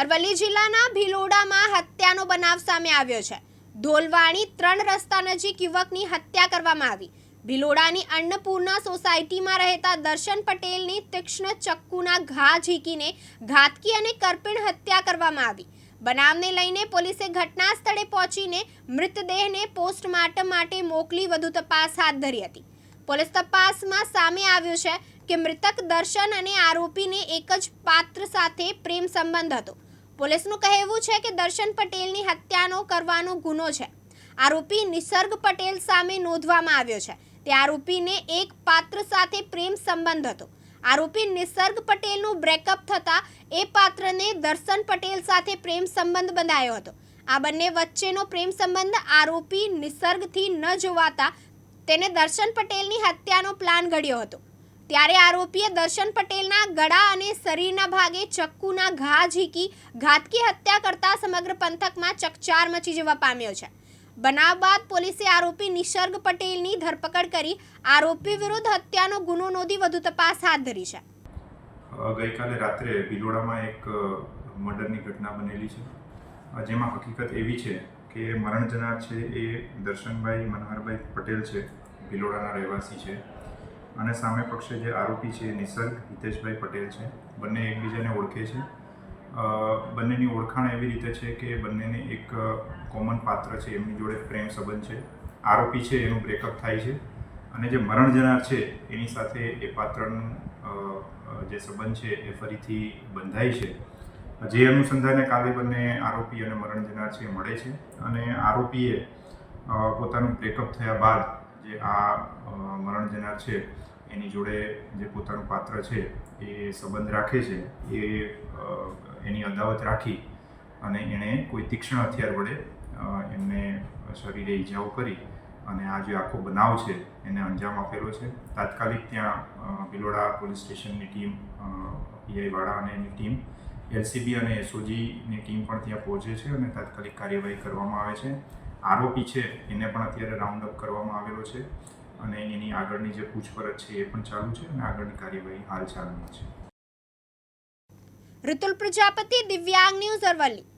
અરવલ્લી જિલ્લાના ભિલોડામાં હત્યાનો બનાવ સામે આવ્યો છે. ધોલવાણી ત્રણ રસ્તા નજીક યુવકની હત્યા કરવામાં આવી. ભિલોડાની અન્નપૂર્ણા સોસાયટીમાં રહેતા દર્શન પટેલની તીક્ષ્ણ ચક્કુના ઘા ઝીકીને ઘાતકી અને કરપીણ હત્યા કરવામાં આવી. બનાવને લઈને પોલીસે ઘટના સ્થળે પહોંચીને મૃતદેહને પોસ્ટમોર્ટમ માટે મોકલી વધુ તપાસ હાથ ધરી હતી. પોલીસ તપાસમાં સામે આવ્યું છે કે મૃતક દર્શન અને આરોપીને એક જ પાત્ર સાથે પ્રેમ સંબંધ હતો. પોલીસનું કહેવું છે કે દર્શન પટેલની હત્યાનો કરવાનો ગુનો છે. આરોપી નિસર્ગ પટેલ સામે નોંધવામાં આવ્યો છે. તે આરોપીને એક પાત્ર સાથે પ્રેમ સંબંધ હતો. આરોપી નિસર્ગ પટેલનું બ્રેકઅપ થતા એ પાત્રને દર્શન પટેલ સાથે પ્રેમ સંબંધ બંધાયો હતો. આ બંને વચ્ચેનો પ્રેમ સંબંધ આરોપી નિસર્ગથી ન જોવાતા તેને દર્શન પટેલની હત્યાનો પ્લાન ઘડ્યો હતો. ત્યારે આરોપીએ દર્શન પટેલના ગળા અને શરીરના ભાગે ચક્કુના ઘા ઝીકી, ઘાતકી હત્યા કરતા સમગ્ર પંથકમાં ચકચાર મચી જવા પામ્યો છે. બનાવ બાદ પોલીસે આરોપી નિસર્ગ પટેલની ધરપકડ કરી આરોપી વિરુદ્ધ હત્યાનો ગુનો નોંધી વધુ તપાસ હાથ ધરી છે. ગઈકાલે રાત્રે ભિલોડામાં એક મર્ડરની ઘટના બનેલી છે. જેમાં હકીકત એવી છે કે મરણ જનાર છે એ દર્શનભાઈ મનહરભાઈ પટેલ છે, ભિલોડાના રહેવાસી છે. અને સામે પક્ષે જે આરોપી છે નિસર્ગ, હિતેશભાઈ પટેલ છે. બંને એકબીજાને ઓળખે છે. બંનેની ઓળખાણ એવી રીતે છે કે બંનેને એક કોમન પાત્ર છે, એમની જોડે પ્રેમ સંબંધ છે. આરોપી છે, એનું બ્રેકઅપ થાય છે. અને જે મરણ જનાર છે, એની સાથે એ પાત્રનું જે સંબંધ છે, એ ફરીથી બંધાય છે. જે અનુસંધાને કાલે બંને આરોપી અને મરણ જનાર છે મળે છે. અને આરોપીએ પોતાનું બ્રેકઅપ થયા બાદ જે આ મરણ જનાર છે, એની જોડે જે પોતાનું પાત્ર છે, એ સંબંધ રાખે છે, એ એની અદાવત રાખી અને એણે કોઈ તીક્ષ્ણ હથિયાર વડે એમને શરીરે ઈજાઓ કરી અને આ જે આખો બનાવ છે, એને અંજામ આપેલો છે. તાત્કાલિક ત્યાં ભિલોડા પોલીસ સ્ટેશનની ટીમ પીઆઈવાળા અને એની ટીમ, એલસીબી અને એસઓજીની ટીમ પણ ત્યાં પહોંચે છે અને તાત્કાલિક કાર્યવાહી કરવામાં આવે છે. આરોપી છે, એને પણ અત્યારે રાઉન્ડ અપ કરવામાં આવેલો છે અને એની આગળની જે પૂછપરછ છે એ પણ ચાલુ છે અને આગળની કાર્યવાહી હાલ ચાલુમાં છે. ઋતુલ પ્રજાપતિ દિવ્યાંગ ન્યૂઝ અરવલ્લી.